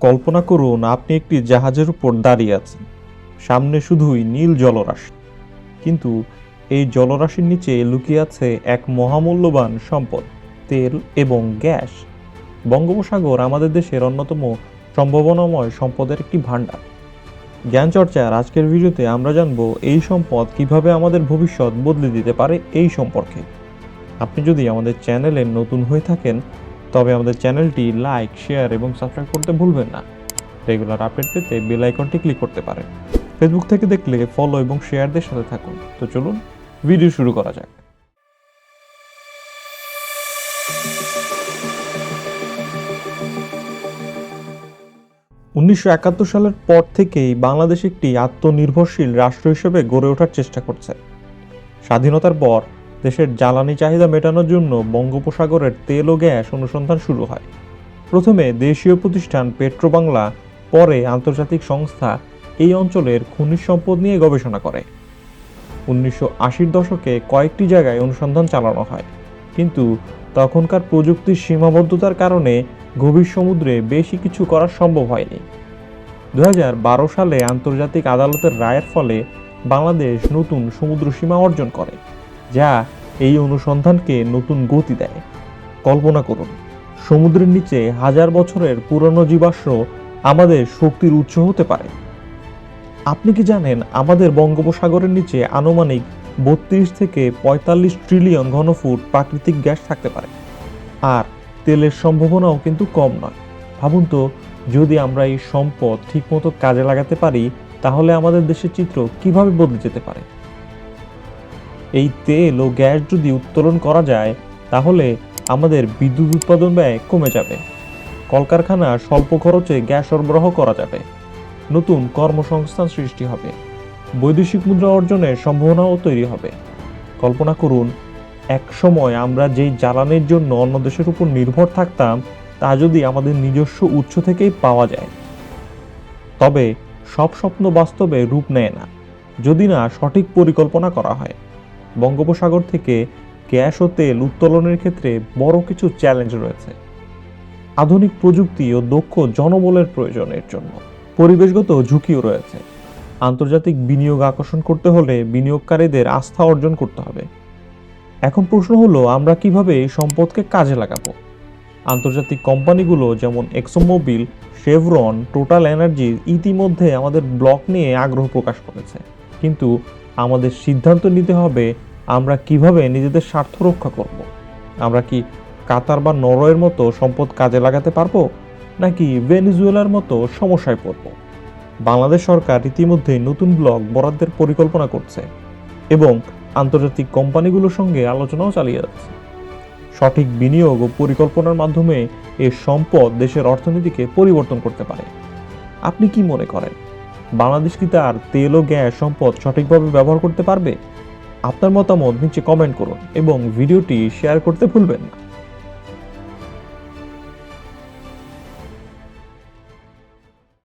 কল্পনা করুন, আপনি একটি জাহাজের উপর দাঁড়িয়ে আছেন। সামনে শুধুই নীল জলরাশি। কিন্তু এই জলরাশির নিচে লুকিয়ে আছে এক মহামূল্যবান সম্পদ, তেল এবং গ্যাস। বঙ্গোপসাগর আমাদের দেশের অন্যতম সম্ভাবনাময় সম্পদের একটি ভাণ্ডার। জ্ঞান চর্চার আজকের ভিডিওতে আমরা জানব এই সম্পদ কীভাবে আমাদের ভবিষ্যৎ বদলে দিতে পারে এই সম্পর্কে। আপনি যদি আমাদের চ্যানেলে নতুন হয়ে থাকেন তবে আমাদের চ্যানেলটি লাইক, শেয়ার এবং সাবস্ক্রাইব করতে ভুলবেন না। রেগুলার আপডেট পেতে বেল আইকনটি ক্লিক করতে পারেন। ফেসবুক থেকে দেখলে ফলো এবং শেয়ারদের সাথে থাকুন। তো চলুন ভিডিও শুরু করা যাক। উনিশশো একাত্তর সালের পর থেকেই বাংলাদেশ একটি আত্মনির্ভরশীল রাষ্ট্র হিসেবে গড়ে ওঠার চেষ্টা করছে। স্বাধীনতার পর দেশের জ্বালানি চাহিদা মেটানোর জন্য বঙ্গোপসাগরের তেল ও গ্যাস অনুসন্ধান শুরু হয়। প্রথমে দেশীয় প্রতিষ্ঠান পেট্রোবাংলা, পরে আন্তর্জাতিক সংস্থা এই অঞ্চলের খনিজ সম্পদ নিয়ে গবেষণা করে। উনিশশো আশির দশকে কয়েকটি জায়গায় অনুসন্ধান চালানো হয়, কিন্তু তখনকার প্রযুক্তির সীমাবদ্ধতার কারণে গভীর সমুদ্রে বেশি কিছু করা সম্ভব হয়নি। দু হাজার বারো সালে আন্তর্জাতিক আদালতের রায়ের ফলে বাংলাদেশ নতুন সমুদ্র সীমা অর্জন করে। যা এই অনুসন্ধানকে নতুন গতি দেয়। কল্পনা করুন, সমুদ্রের নিচে হাজার বছরের পুরনো জীবাশ্ম আমাদের শক্তির উৎস হতে পারে। আপনি কি জানেন আমাদের বঙ্গোপসাগরের নিচে আনুমানিক বত্রিশ থেকে পঁয়তাল্লিশ ট্রিলিয়ন ঘনফুট প্রাকৃতিক গ্যাস থাকতে পারে? আর তেলের সম্ভাবনাও কিন্তু কম নয়। ভাবুন তো, যদি আমরা এই সম্পদ ঠিকমতো কাজে লাগাতে পারি, তাহলে আমাদের দেশের চিত্র কীভাবে বদলে যেতে পারে? এই তেল ও গ্যাস যদি উত্তোলন করা যায়, তাহলে আমাদের বিদ্যুৎ উৎপাদন ব্যয় কমে যাবে। কলকারখানা স্বল্প খরচে গ্যাস সরবরাহ করা যাবে। নতুন কর্মসংস্থান সৃষ্টি হবে। বৈদেশিক মুদ্রা অর্জনের সম্ভাবনাও তৈরি হবে। কল্পনা করুন, এক সময় আমরা যেই জ্বালানির জন্য অন্য দেশের উপর নির্ভর থাকতাম, তা যদি আমাদের নিজস্ব উৎস থেকেই পাওয়া যায়। তবে সব স্বপ্ন বাস্তবে রূপ নেয় না। যদি না সঠিক পরিকল্পনা করা হয়। বঙ্গোপসাগর থেকে গ্যাস ও তেল উত্তোলনের ক্ষেত্রে বড় কিছু চ্যালেঞ্জ রয়েছে। আধুনিক প্রযুক্তি ও দক্ষ জনবলের প্রয়োজনের জন্য পরিবেশগত ঝুঁকিও রয়েছে। আন্তর্জাতিক বিনিয়োগ আকর্ষণ করতে হলে বিনিয়োগকারীদের আস্থা অর্জন করতে হবে। এখন প্রশ্ন হলো, আমরা কীভাবে এই সম্পদকে কাজে লাগাবো? আন্তর্জাতিক কোম্পানিগুলো যেমন এক্সোমোবিল, শেভরন, টোটাল এনার্জি ইতিমধ্যে আমাদের ব্লক নিয়ে আগ্রহ প্রকাশ করেছে। কিন্তু আমাদের সিদ্ধান্ত নিতে হবে আমরা কীভাবে নিজেদের স্বার্থ রক্ষা করব। আমরা কি কাতার বা নরওয়ের মতো সম্পদ কাজে লাগাতে পারব, নাকি ভেনিজুয়েলার মতো সমস্যায় পড়ব? বাংলাদেশ সরকার ইতিমধ্যে নতুন ব্লক বরাদ্দের পরিকল্পনা করছে এবং আন্তর্জাতিক কোম্পানিগুলোর সঙ্গে আলোচনাও চালিয়ে যাচ্ছে। সঠিক বিনিয়োগ ও পরিকল্পনার মাধ্যমে এ সম্পদ দেশের অর্থনীতিকে পরিবর্তন করতে পারে। আপনি কি মনে করেন? বাংলাদেশ কি তার তেল ও গ্যাস সম্পদ সঠিকভাবে ব্যবহার করতে পারবে? আপনার মতামত নিচে কমেন্ট করুন এবং ভিডিওটি শেয়ার করতে ভুলবেন না।